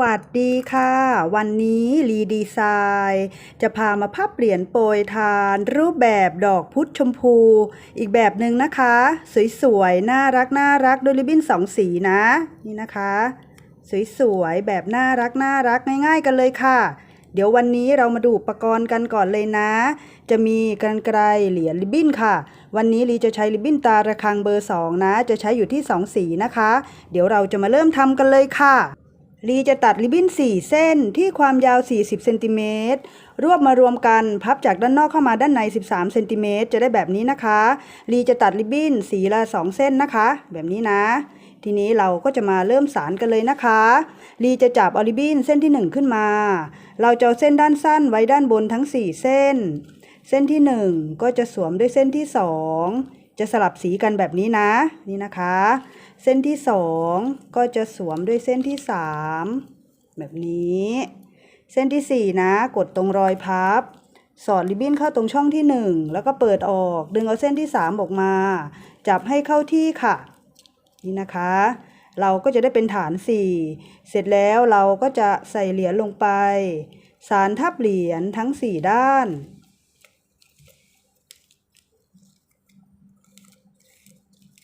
วัสดีค่ะ วันนี้รีดีไซน์จะพามาพับเหรียญโปรยทาน รูปแบบดอกพุธชมพู อีกแบบหนึ่งนะคะ สวยๆ น่ารักน่ารักด้วยริบบิ้นสองสีนะ นี่นะคะ สวยๆ แบบน่ารักน่ารักง่าย ๆ กันเลยค่ะ เดี๋ยววันนี้เรามาดูอุปกรณ์กันก่อนเลยนะ จะมีกรรไกรเหรียญริบบิ้นค่ะ วันนี้ลีจะใช้ริบบิ้นตาระฆังเบอร์ 2 นะ จะใช้อยู่ที่ 2 สีนะคะ เดี๋ยวเราจะมาเริ่มทำกันเลยค่ะ ลีจะตัดริบบิ้น 4 เส้นที่ความยาว 40 เซนติเมตร รวบมารวมกันพับจากด้านนอกเข้ามาด้านใน 13 เซนติเมตรจะได้แบบนี้นะคะ ลีจะตัดริบบิ้นสีละ 2 เส้นนะคะ แบบนี้นะ ทีนี้เราก็จะมาเริ่มสารกันเลยนะคะ ลีจะจับเอริบบิ้นเส้นที่ 1 ขึ้นมา เราจะเอาเส้นด้านสั้นไว้ด้านบนทั้ง 4 เส้น เส้นที่ 1 ก็จะสวมด้วยเส้นที่ 2 จะสลับสีกันแบบนี้นะ นี่นะคะ เส้นที่2ก็จะสวมด้วยเส้นที่3แบบนี้ เส้นที่4นะ กดตรงรอยพับ สอดริบบิ้นเข้าตรงช่องที่1แล้วก็เปิดออก ดึงเอาเส้นที่3ออกมา จับให้เข้าที่ค่ะ นี่นะคะ เราก็จะได้เป็นฐาน4เสร็จแล้วเราก็จะใส่เหรียญลงไป สารทับเหรียญทั้ง4ด้าน เส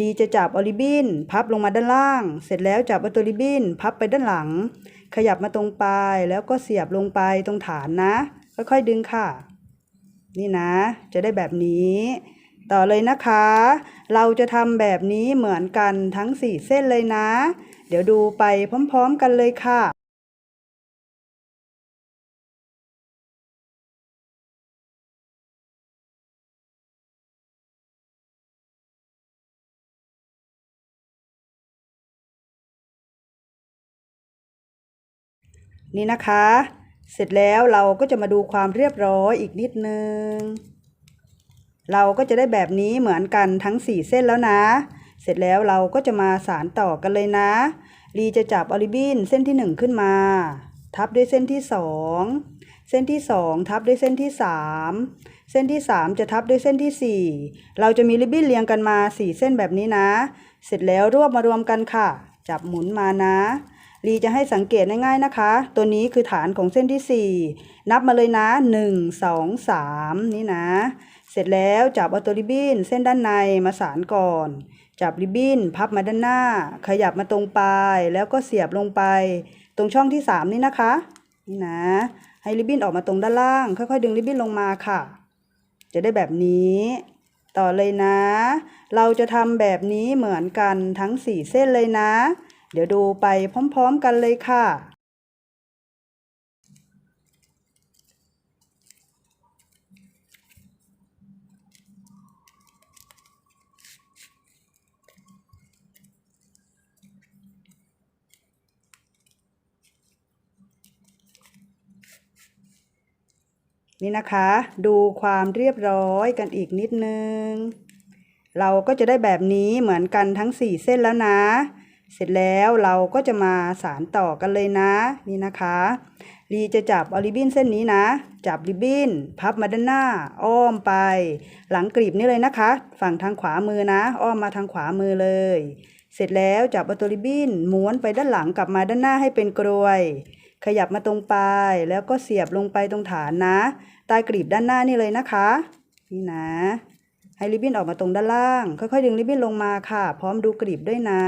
ลีจะจับออริบินพับลงมาด้านล่าง เสร็จแล้วจับออตัวริบินพับไปด้านหลัง ขยับมาตรงปลายแล้วก็เสียบลงไปตรงฐานนะ ค่อยๆดึงค่ะ นี่นะ จะได้แบบนี้ ต่อเลยนะคะ เราจะทำแบบนี้เหมือนกันทั้ง 4 เส้นเลยนะ เดี๋ยวดูไปพร้อม ๆ กันเลยค่ะ นี่นะคะ เสร็จแล้วเราก็จะมาดูความเรียบร้อยอีกนิดนึง เราก็จะได้แบบนี้เหมือนกันทั้ง 4 เส้นแล้วนะ เสร็จแล้วเราก็จะมาสารต่อกันเลยนะลีจะจับออริบินเส้นที่ 1 ขึ้นมา ทับด้วยเส้นที่ 2 เส้นที่ 2 ทับด้วยเส้นที่ 3 เส้นที่ 3 จะทับด้วยเส้นที่ 4 เราจะมีริบบิ้นเรียงกันมา 4 เส้นแบบนี้นะ เสร็จแล้วรวบมารวมกันค่ะ จับหมุนมานะ ลีจะให้สังเกตง่ายๆนะคะ ตัวนี้คือฐานของเส้นที่ 4 นับมาเลยนะ 1 2 3 นี่นะ เสร็จแล้วจับเอาตัวริบบิ้นเส้นด้านในมาสานก่อน จับริบบิ้นพับมาด้านหน้า ขยับมาตรงปลายแล้วก็เสียบลงไป ตรงช่องที่ 3 นี่นะคะ นี่นะ ให้ริบบิ้นออกมาตรงด้านล่าง ค่อยๆ ดึงริบบิ้นลงมาค่ะ จะได้แบบนี้ต่อเลยนะ เราจะทำแบบนี้เหมือนกันทั้ง 4 เส้นเลยนะ เดี๋ยวดูไปพร้อมๆกันเลยค่ะ นี่นะคะ ดูความเรียบร้อยกันอีกนิดนึง เราก็จะได้แบบนี้เหมือนกันทั้ง 4 เส้นแล้วนะ เสร็จแล้วเราก็จะมาสารต่อกันเลยนะ นี่นะคะลีจะจับออริบบิ้นเส้นนี้นะ จับริบบิ้น พับมาด้านหน้า อ้อมไป หลังกรีบนี่เลยนะคะ ฝั่งทางขวามือนะ อ้อมมาทางขวามือเลย เสร็จแล้วจับเอาตัวริบบิ้นม้วนไปด้านหลังกลับมาด้านหน้าให้เป็นกรวย ขยับมาตรงปลายแล้วก็เสียบลงไปตรงฐานนะใต้กรีบด้านหน้านี่เลยนะคะ นี่นะ ให้ริบบิ้นออกมาตรงด้านล่าง ค่อยๆดึงริบบิ้นลงมาค่ะ พร้อมดูกรีบด้วยนะ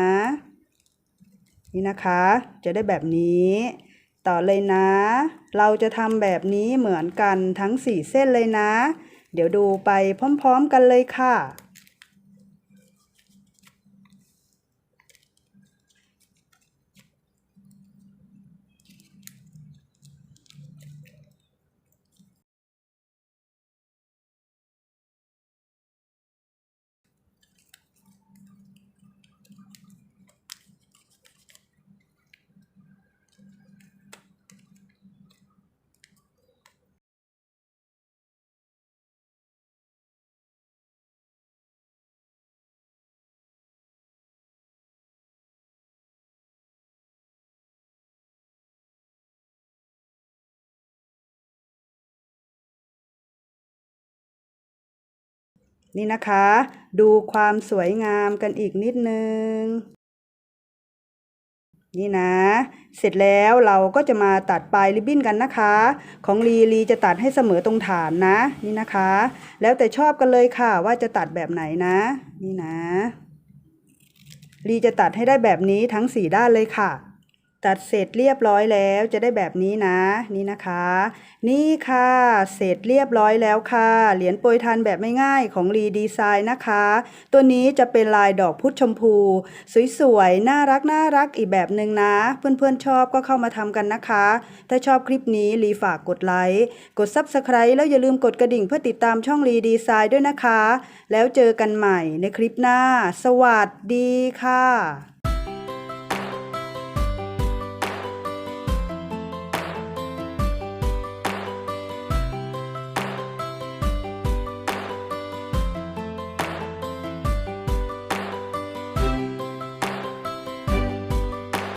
นี่นะคะ จะได้แบบนี้ ต่อเลยนะ เราจะทำแบบนี้เหมือนกันทั้ง 4 เส้นเลยนะ เดี๋ยวดูไปพร้อม ๆ กันเลยค่ะ นี่นะคะ ดูความสวยงามกันอีกนิดนึง นี่นะ เสร็จแล้วเราก็จะมาตัดปลายริบบิ้นกันนะคะ ของลีลีจะตัดให้เสมอตรงฐานนะ นี่นะคะ แล้วแต่ชอบกันเลยค่ะว่าจะตัดแบบไหนนะ นี่นะลีจะตัดให้ได้แบบนี้ทั้งสี่ด้านเลยค่ะ ตัดเสร็จเรียบร้อยแล้วจะได้แบบนี้นะนี่นะคะ นี่ค่ะ เสร็จเรียบร้อยแล้วค่ะ เหรียญโปรยทานแบบไม่ง่ายของรีดีไซน์นะคะ ตัวนี้จะเป็นลายดอกพุธชมพู สวยๆ น่ารักน่ารักอีกแบบหนึ่งนะ เพื่อนๆชอบก็เข้ามาทำกันนะคะ ถ้าชอบคลิปนี้รีฝากกดไลค์กด Subscribe แล้วอย่าลืมกดกระดิ่งเพื่อติดตามช่องรีดีไซน์ด้วยนะคะ แล้วเจอกันใหม่ในคลิปหน้า สวัสดีค่ะ